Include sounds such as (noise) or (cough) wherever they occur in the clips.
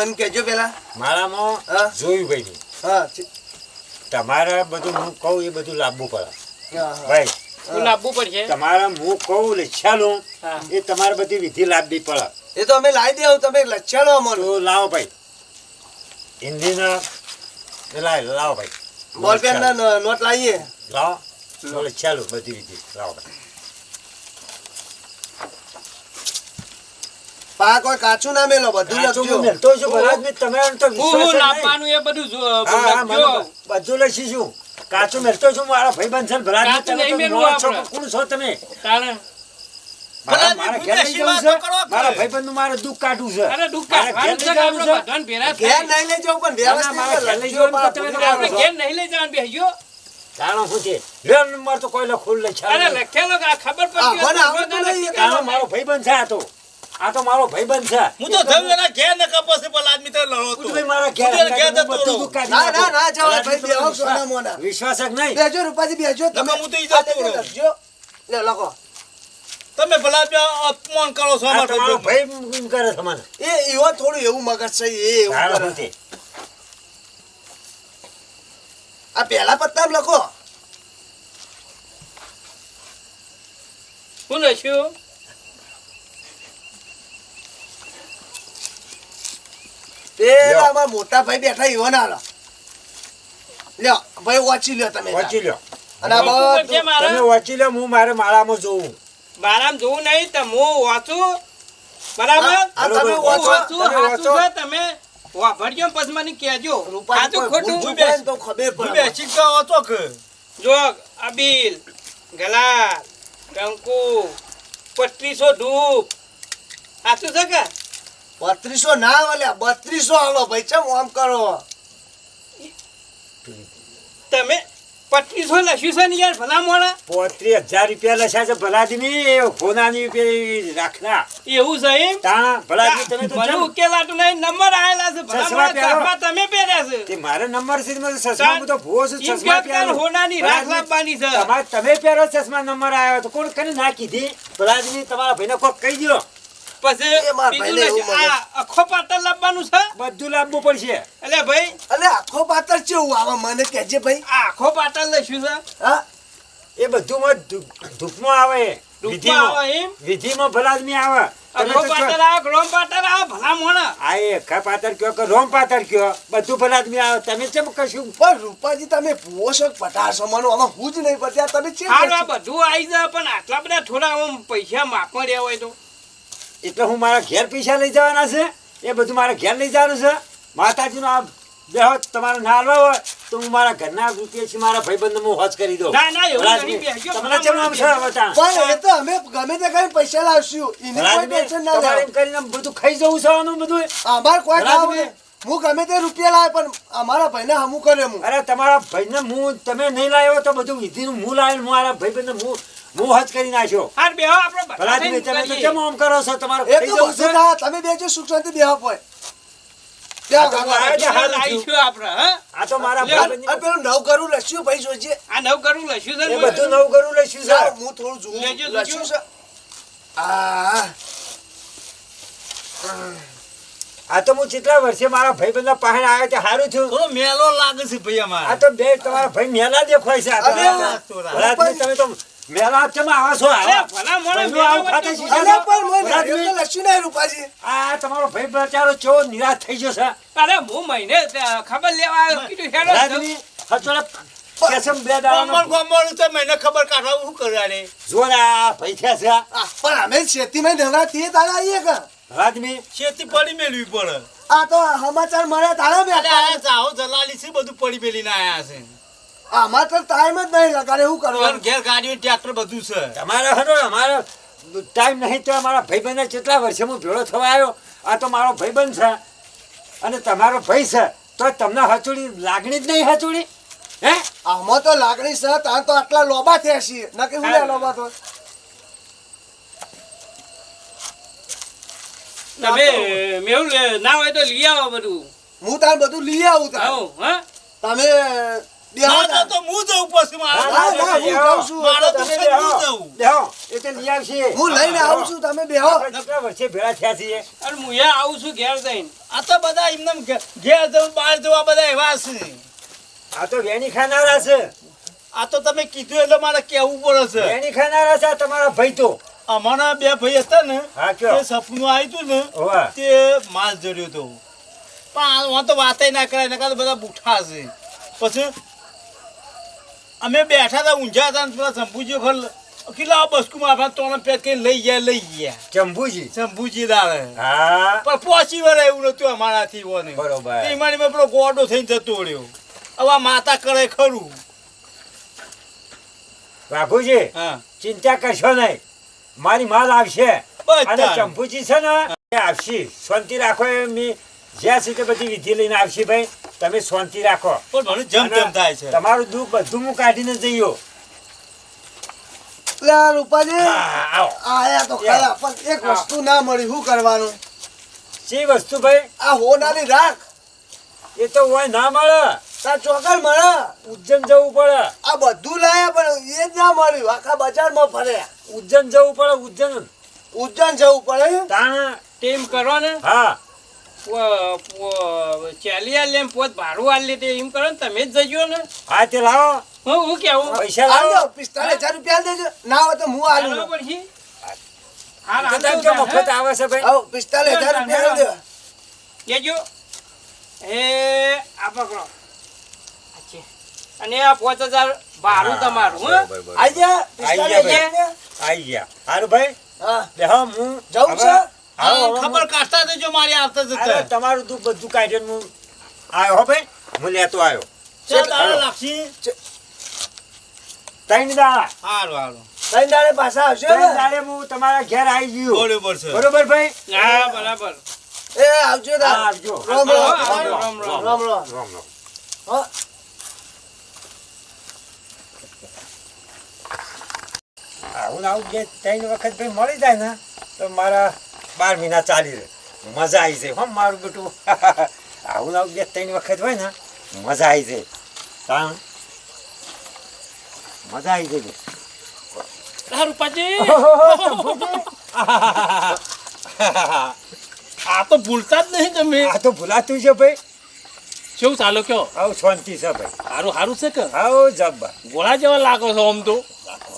મને કહેજો પેલા. મારામાં જોયું ભાઈ હા તમારે બધું હું કહું એ બધું લાવવું પડે. ભાઈ લાવવું પડશે? તમારે હું કહું લચ્છાલું એ તમારે બધી વિધિ લાવવી પડે. એ તો અમે લાવી દેવું તમે લચ્છાણો અમોને. તો લાવો ભાઈ. હિન્દીના એ લાવ લાવો ભાઈ બોલપેન ના નોટ લાવીએ. લાવો. લચ્છાલું બધી વિધિ. લાવો ભાઈ. પા કોઈ કાચું ના મેલો બધું લખજો. મેલતો છું ભલા જ તમે તો હું. લાવવાનું એ બધું જો-. બધું લખીશું કાચું મેલતો છું મારા ભાઈ બંધ છે ભરાજ તમે નહીં તો છો કોણ છો તમે. મારા દુઃખ કાઢવું છે. અરે દુઃખ મારે ઘેર. નહીં લઈ જવું પણ ઘેર નહીં લઈ જવાનું બેસજો કારણ શું છે? લ્યો નંબર તો કોઈ લખું લઈ છે અરે લખેલો કે આ ખબર પડતી. મારો ભાઈબંધ છે આ તો. આ તો મારો ભાઈબંધ છે. હું તો ધમ એના ઘેર ન કપાસે આદમી તો લડો તો ભાઈ મારા ઘેર ઘેર જતો ના, ના, ના જવા ભાઈ, બેહો સોના મોના. વિશ્વાસક જ નહીં બેજો રૂપાજી બેજો તમે. હું તો ઈ જતો રહું. લે લખો. તમે ભલા બે અપમાન કરો છો અમારા ભાઈ એમ કરે છે મને? એ ઈવો થોડું એવું મગજ છે એ એવું કરે. શું છે આ પહેલા પત્તામાં લખો. શું લખ્યું? પેલા. અમારા મોટા ભાઈ બેઠા ઈવો ના લો લ્યો ભાઈ વાંચી લ્યો તમે વાંચી લ્યો. અને. તમે વાંચી લ્યો હું મારે માળામાં જોઉં. બારામાં જોઉં નહીં તો હું વાંચું? બરાબર? તમે વાંચો. વાંચું. છે, તમે વાપરજો ને કહેજો. સાચું ખોટું? ભૂલ ચૂક હોય ને તો ખબર પડે બેસી ગયો હતો કે. જો અબીલ ગલાલ કંકુ પત્રીસો ધૂપ. સાચું છે કે? બત્રીસો ના વાલે બત્રીસો આલો ભાઈ ચમ આમ કરો? તમે પત્રીસો લખ્યું છે ને યાર ભલા મોણા પોત્રીસ હજાર રૂપિયા લખ્યા છે ભલાદમી ફોનાની રૂપિયા રાખના. એવું છે એમ? તાણા ભલાદી તમે તો મને ઉકેલાતું નહીં નંબર આયેલા છે ભલા મોણા ચશ્મા તમે પહેર્યા છે. તે મારે નંબર છે મને ચશ્મા તો ભૂવો છે ચશ્મા કે પહેરો. હોનાની રાખ લાવવાની છે. તમારે તમે પહેરો ચશ્મા નંબર આવ્યો તો કોણ કરી ના કીધી? ભલાદમી તમારા ભાઈને કોક કહી દો પછી બીજું આ આખો પાતળ લાવવાનું છે? બધું લાવવું પડશે. એટલે ભાઈ? અલે આખો પાત્ર કેવું આવે મને કહેજે ભાઈ. આ આખો પાતળ લઈશું છે. હા? એ બધું માં ધૂપમાં આવે. વિધિમાં આવે એમ? વિધિમાં ભલાદમી આવે. આખો પાતળ આવે ગ્રોમ પાતળ આવે? ભલા મોણા. આ એ ખા પાતર કયો કે રોમ પાતર કયો? બધું ભલાદમી આવે. તમે કેમ કશું પણ રૂપાજી તમે ભૂવો છો પટાશો મને આમાં હું જ નહીં પડતી તમે ચેમ આ બધું આવી જાય પણ આટલા બધા થોડા આમ પૈસા માપમાં રહ્યા હોય તો. એટલે હું મારા ઘેર પૈસા લઈ જવાના છે? એ બધું મારા ઘેર લઈ જવાનું છે? માતાજીનો આ બેહો તમારે ના હાલવા હોય તો હું મારા ઘરના રૂપિયા મારા ભાઈબંધ હું હોજ કરી દઉં. ના, ના, એવું ભલાદમી, નહીં બેસજો. તમને કેમ આમ છે પણ એ તો અમે ગમે તે કઈ પૈસા લાવશું. એની કોઈ ટેન્શન ના તમારે કરીને બધું ખાઈ જવું છે બધું અમાર કોઈ. ખાવું હું ગમે તે રૂપિયા લાવે પણ અમારા ભાઈને હમું કર્યો હું. અરે તમારા ભાઈને હું તમે નહીં લાવ્યો તો બધું વિધિનું હું લાવ્યો મારા ભાઈબંધને હું હું હજ કરી નાખ્યો. હાર બેહો આપણે ભલાજી તમે તો કેમ આમ કરો છો? તમારો એ તો જવું બધું છે ના, તમે બેજો સુખ શાંતિ બેહો પોય આ તો હા? આ તો મારા લ્યો, આ ભાઈબંધની- પેલું નવ કરું લસ્યું ભાઈ જોજે. આ નવ કરું છે એ ને બધું નવું કરું લઈશું હું થોડું જોઉં. લેજો, લસ્યું લેજો. છે. આ. આ તો હું કેટલા વર્ષે મારા ભાઈબંધના પાસે આવ્યો છે સારું થયું. થોડો મેલો લાગે છે ભાઈ આ તો બે તમારા ભાઈ મેલા દેખાય છે. તો. તમે તો મેલા કેમ આવો છો? અરે ભલા મોણા ભાઈનું ખાતે વચ્ચે અરે પણ મને નારિયેળ તો લસ્યું રૂપાજી આ તમારો ભાઈ બચારો કેવો નિરાશ થઈ ગયો છે? અરે હું મહિને ખબર લેવા આવ્યો કીધું હેડો ભલાદમી, કેસમ બે દાડાનો ગમણ તો મને ખબર કાઢવા શું કર્યા રે ને આ ભાઈ થયા છે. પણ અમે ખેતીમાં નવરા તે દાડા આવીએ કે? ખેતી પડી મેળવી પડે. આ તો સમાચાર મળ્યા તારા આ જાઓ જલાલી છે બધું પડી મેલી ને આયા છે. આમાં તો ટાઈમ જ નહીં લગાડે શું કરવાનું? ઘેર ગાડી ટ્રેક્ટર બધું છે. તમારે હનો અમારો ટાઈમ નહીં તો અમારા ભાઈબંધને કેટલા વર્ષે હું ભેળો થવા આવ્યો? આ તો મારો ભાઈબંધ છે. અને તમારો ભાઈ છે. તો તમને હચુડી લાગણી જ નહીં હચુડી? હે? આમાં તો લાગણી છે તાર તો આટલા લોબા થયા છીએ. નક્કી હું લોબા તો. તમે મેહુલ ના હોય તો લઈ આવો બધું. હું તાર બધું લઈ આવું તાર. હા? તમે બેહો તો તો હું જઉં પછી મારે. ના, ના, હું જાઉં છું. મારે તો તમે છે જ હું જઉં. બેહો, એ તો લઈ આવશે. હું લઈને આવું છું તમે બેહો. કેટલા વર્ષે ભેળા થયા છીએ. અને હું એ આવું છું ઘેર જઈને. આ તો બધા એમને ઘેર જવું બહાર જવું બધા એવા છે. આ તો વેણી ખાનારા છે. આ તો તમે કીધું એટલે મારે કેવું પડે છે. વેણી ખાનારા છે આ તમારા ભાઈ તો. અમારા બે ભાઈ હતા ને તે સપનું આવ્યું હતું ને હોવા તે માલ જડ્યો હતો પણ આ તો વાતે ના કરાય નકા તો બધા બુઠા છે. પછી અમે બેઠા હતા ઊંઝા હતા ને પેલા શંભુજી ખર કેટલા બસકુમાં આપણા તોણે પેટ કઈ લઈ ગયા લઈ ગયા. શંભુજી? શંભુજી દાડે હા. પણ પહોંચી વળે એવું નતું અમારાથી ઓને. બરોબર. તે મારી પેલો ગોડો થઈને જતો રહ્યો. હવે માતા કરે ખરું. વાઘુજી હા. ચિંતા કરશો નહીં. મારી માલ આવશે. અને ચંપુજી છે ને આવશે. શાંતિ રાખો એમ જ્યાં સુધી બધી વિધિ લઈને આવશે ભાઈ. તમે શાંતિ રાખો. પણ મને જમ જમ થાય છે. તમારું દુઃખ બધું હું કાઢીને જઈયો. લે રૂપાજી. આયા તો ખરા પણ એક વસ્તુ ના મળી શું કરવાનું? શી વસ્તુ ભાઈ? આ હોનાની રાખ. એ તો હોય ના મળે. તાર ચોકર મળે. ઉજ્જૈન જવું પડે. આ બધું લાયા પણ એ જ ના મળ્યું. આખા બજારમાં ફર્યા. ઉજ્જૈન જવું પડે ઉજ્જૈન. ઉજ્જૈન જવું પડે? તાણ ટેમ કરો ને હા. ચાલી પોત ભાડું આલી તે એમ કરો ને તમે જ જજો ને. હા તે લાવો. હું હું કેવું? પૈસા લાવો. પિસ્તાલીસ હજાર રૂપિયા દેજો. ના હોય તો હું આલું. બરાબર છે. હાલ તો હાલ તમે દો જો મફત આવે છે ભાઈ? પિસ્તાલીસ હજાર રૂપિયા હાલ કેજો. એ આ પકડો. અને આ પાંચ હજાર ભાડું તમારું. આઈ ગયા આઈ ગયા હારું ભાઈ. હા. હું જાઉં છે? ખબર કાઢતા દેજો મારી આવતા જતા. તમારું દુઃખ બધું કાઢીને હું આવ્યો હો ભાઈ? હું લેતો આવ્યો. ત્રણ દાડા. હારું હારું. ત્રણ દાડે પાછા આવશો ત્રણ દાડે હું તમારા ઘેર આવી ગયો. બરોબર છે. બરોબર ભાઈ? હા બરાબર. એ આવજો આવજો. રામ રામ રામ રામ, આવું ત્રણ વખત ભાઈ મળી જાય ને તો મારા બાર મહિના ચાલી રહે. મજા આવી જાય હમ મારું બેટું. (laughs) આવું આવું બે ત્રણ વખત હોય ને મજા આવી જાય. તાણ? મજા આવી જાય. સારું પાછી (laughs) (laughs) આ તો ભૂલતા જ નહીં તમે. આ તો ભૂલાતું છે ભાઈ. શું ચાલો કયો? આવું શાંતિ છે ભાઈ. સારું સારું છે કે? આવું જબ્બર. ગોળા જેવા લાગો છો આમ તો.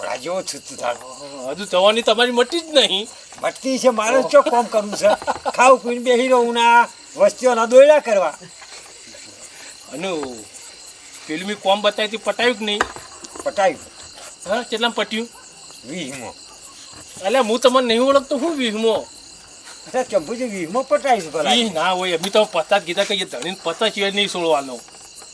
ઘોડા જેવો તું તારો. હજુ જવાની તમારી મટી જ નહીં. મટતી છે મારે ચો કોમ કરવું છે? ખાવ પીને બેસી રહું ના વસ્તીઓના દોયડા કરવા. અને ફિલ્મી કોમ બતાવી હતી પટાયું કે નહીં? પટાયું. હા કેટલામાં પટ્યું? વીહમો. એટલે હું તમને નહીં ઓળખતો હું વીહમો. અરે ચંપુજી વીહમો પટાયું ભલા વીહ ના હોય એમ તો પતા જ કીધા કે ધણીને પતા છે નહીં છોડવાનો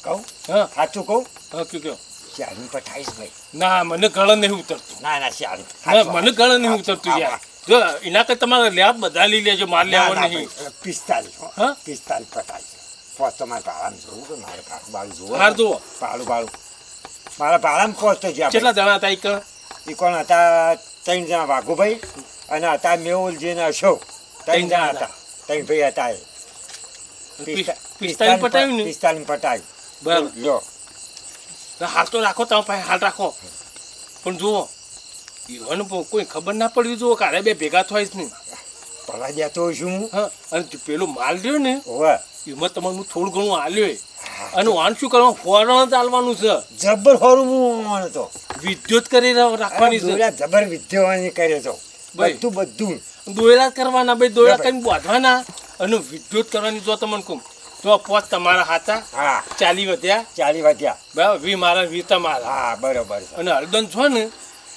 કહું? હા. સાચું કહું? હા કયું કયો. પટાઈશ ભાઈ ના મને ગળે નહીં ઉતરતું. ના ના મને ગળે નહીં ઉતરતું યાર. જો એના કરતા તમારે લેવા બધા લઈ લેજો માર લેવો નહીં. પિસ્તાલીસ હા? પિસ્તાલીસ પટાઈશ પોસ તો મારે ભાડામાં જોવું કે મારે ભાડું જોવું હાર જુઓ. ભાડું ભાડું. મારા ભાડામાં પોસ તો જ્યાં કેટલા જણા હતા એક એ કોણ હતા? ત્રણ જણા વાઘુભાઈ અને હતા મેહુલજી ને અશોક. ત્રણ જણા હતા. ત્રણ ભાઈ હતા એ. પિસ્તા- પિસ્તાલીસ પટાયું ને? પિસ્તાલીસ પટાયું બરાબર. ના, હાલ તો રાખો તમે પાસે હાલ રાખો. પણ જુઓ ઈવન કોઈ ખબર ના પડવી જુઓ કારે બે ભેગા થાય જ નહીં. ભલા ગયા છું હું હા અને જે પેલો માલ રહ્યો ને ઓવે એમાં તમને હું થોડું ઘણું આલ્યો અને વાન શું કરવા ફોરણ ચાલવાનું છે. જબર હોરું હું તો. વિદ્યુત કરી રાખવાની છે. જબર વિદ્યુત કરે તો. બધું બધું. દોયરા કરવાના ભાઈ દોયરા. કરીને બાંધવાના અને વિદ્યુત કરવાની જો તમને કહું. તો પોત તમારા હાથા હા. ચાલી વધ્યા. ચાલી વાગ્યા બરાબર વી મારા વી તમારા. હા બરોબર અને હળદન છો ને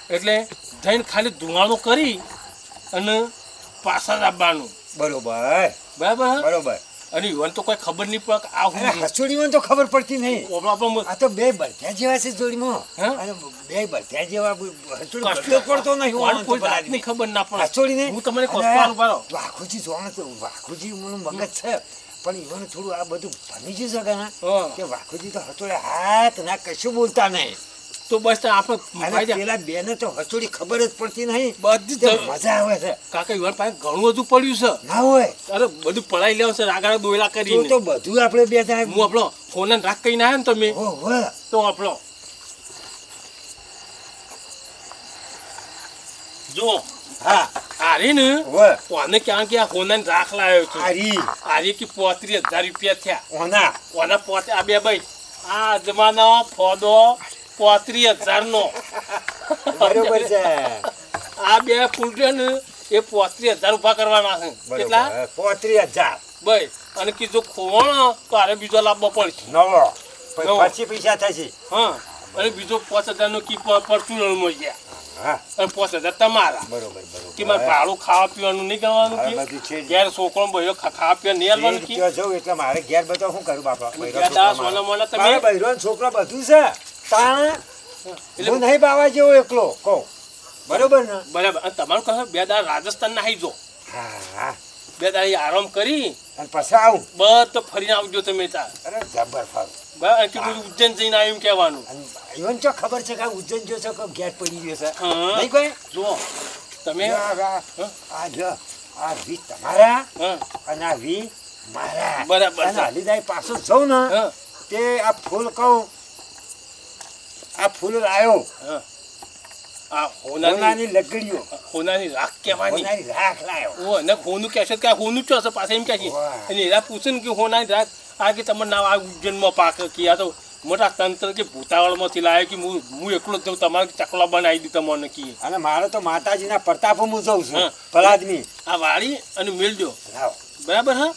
એટલે જઈને ખાલી ધુમાડો કરી અને પાછા દાબવાનું બરોબર. બરાબર? બરોબર. અને યુવાન તો કોઈ ખબર નહીં પડે આ હું હસુડીમાં તો ખબર પડતી નહીં. પર આ તો બે બળથ્યા જેવા છે જોડીમાં? અને બે બળથ્યા જેવા હસુડી કશું પડતો નહીં હું કોઈ જાતની ખબર ના પડે. હસુડી નહીં હું તમને કસવાનું પાડો વાઘુજી જોવાનું તો વાઘુજી મને મગજ છે. પણ ઈવન થોડું આ બધું ભણી જ શકે કે વાઘુજી તો હતોડે હાથ ના કશું બોલતા નહીં. તો બસ તો આપણે પેલા બેને તો હસોડી ખબર જ પડતી નહીં. બધી મજા આવે છે. કાકા ઈવન પાસે ઘણું બધું પડ્યું છે. ના હોય. અરે બધું પડાઈ લેવું છે આગળ દોયલા કરી તો બધું આપણે બે થાય. હું આપણો ફોન રાખ કહીને આવ્યો ને તમે. તો આપણો. જો હા. આરે ને ઓહો કોને ક્યાં કે આ હોનાને રાખ લાવ્યો છું આરી આરે કે પોત્રીસ હજાર રૂપિયા થયા ઓના કોના પોતે આ બે ભાઈ આ જમાનો ફોદો પોત્રીસ હજાર નો બરોબર છે આ બે ફૂલ છે ને એ પોત્રીસ હજાર ઊભા કરવાના છે કેટલા પોત્રીસ હજાર ભાઈ અને કીધું ખોવાણો તો આરે બીજો લાવવો પડશે નવો પછી પૈસા થશે હા અને બીજો પાંચ હજાર નો કી પરચુરણ મળી ગયા અને પાંચ હજાર તમારા. બરોબર બરોબર. કે મારે ભાડું ખાવા પીવાનું નહીં કરવાનું કે? બધું છે જ. ઘેર છોકરો ભાઈઓ ખાવા પીવા નહીં આવવાનું કે? જવું એટલે મારે ઘેર બધો શું કરું બાપા? બૈરો ઘેર દા છોકરો સોના મોના તમે બૈરો છોકરો બધું છે. તાણ એટલે હું નહીં બાવા જેવો એકલો કહું. બરોબર ને? બરાબર. તમારું કહે બે દાડા રાજસ્થાન ના જો. હા હા. બે દાડા આરામ કરી અને પછી આવું. બધો ફરીને આવજો તમે ત્યાં. અરે જબર અને કે બધું ઉજ્જૈન જઈને આવ્યું કહેવાનું. ઈવન ચો ખબર છે કે ઉજ્જૈન જો છો કે ઘેર પડી ગયો છે. નહીં કોઈ? જુઓ. તમે? આ- જો આ વી તમારા હા. અને આ વી મારા. બરાબર અને હલીદાઈ પાછું જઉં ને તે આ ફૂલ કહું આ ફૂલ લાયો. હા. આ હોનાની લગડીઓ હોનાની રાખ કહેવાની. રાખ લાયો. ઓ અને હોનું કહેશે કે હોનું હશે? પાસે એમ કહે છે. અને એના પૂછે ને કે હોનાની રાખ આ કે તમારે ના આ ઉજ્જૈનમાં પાક કે આ તો મોટા તંત્ર કે ભૂતાવળમાંથી લાવ્યો કે હું હું એકલો જ તમારે ચકલા બનાવી દીધા મને કી. અને મારે તો માતાજીના પ્રતાપો હું જઉં છું. હા. ભલાદમી આ વાળી અને મેળજો બરાબર હા?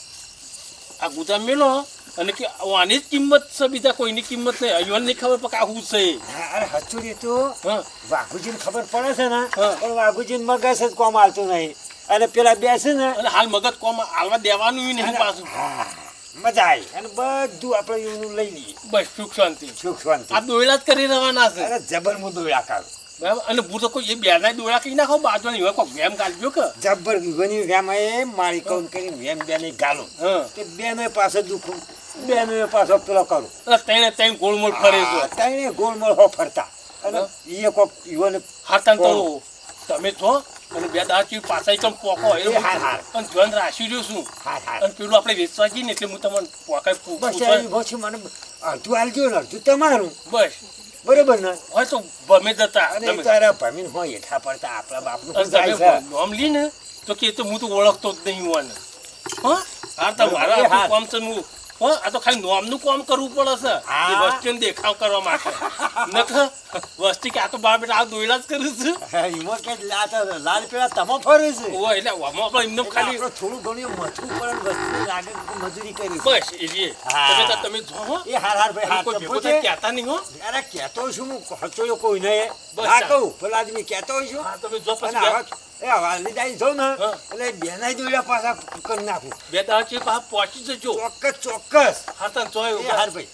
આ ગુદા મેલો અને કે આની જ કિંમત છે બીજા કોઈની કિંમત નહીં. અહીંયા ની ખબર પકા હું છે. અરે હચુરી તો વાઘુજીને ખબર પડે છે ને પણ વાઘુજીને મગજ જ કોમ આવતું નહીં. અને પેલા બેસે ને અને હાલ મગજ કોમ હાલવા દેવાનું નહીં પાછું. મજા આવી. અને બધું આપણે એનું લઈ લઈએ. બસ સુખ શાંતિ. સુખ શાંતિ. આ દોયલા જ કરી રહેવાના છે. અરે જબર હું દોડ્યા કાઢું. બરાબર? અને હું તો કોઈ એ બેના દોયલા કરી નાખો બાજુ એવા કોઈ વેમ કાઢજો કે. જબર વિવાની વેમ એ મારી કૌન કરીને વેમ બેને ગાલું હા. તે બેને પાસે દુખું બેનો પાછો પેલો કરું. તેને તેને ગોળમોળ ફરે તઈને ગોળમોળ હો ફરતા. અને એ કોક યુવાને હાથન તો તમે છો અને બે દાચી પાછા એકમ પોકો એ હાર હાર. અને ધ્યાન રાશી રહ્યો શું હાર હાર. અને પેલું આપણે વેચવા જઈએ ને એટલે હું તમને પોકાય બસ પછી મને અડધું આલજો ને અડધું તમારું. બસ. બરોબર ને? હોય તો ભમે જતા અને તમે તારા ભમીન હોય હેઠા પડતા આપણા બાપનું તમે નામ લી ને તો કે તો હું તો ઓળખતો જ નહીં હોવાને. હા? આ તો મારા હા. છે હું હા આ તો ખાલી નોમનું કામ કરવું પડે છે. એ વસ્તીનો દેખાવ કરવા માટે. નકર વસ્તી કે આ તો બાર બેટા આ દોયલા જ કરું છું. એમાં કે લાલ પેલા તમો ફરે છે. ઓ એટલે આમાં આપણે એમને ખાલી થોડું ઘણું મથું પડે વસ્તુ લાગે મજૂરી કરી બસ એ તમે તમે જો હો. એ હાર હાર ભાઈ હાર કોઈ પોતે કહેતા નહીં હો. અરે કહેતો છું હું? ખર્ચો કોઈ નહીં. બસ કહું. પેલા આદમી કહેતો છું તમે જો પછી એ વાલી જાય જાઉં ને. એટલે બેનાય દોડ્યા પાછા કરી નાખું. બે દાડા છે પહોંચી જજો. ચોક્કસ ચોક્કસ. હા તને એ હાર ભાઈ.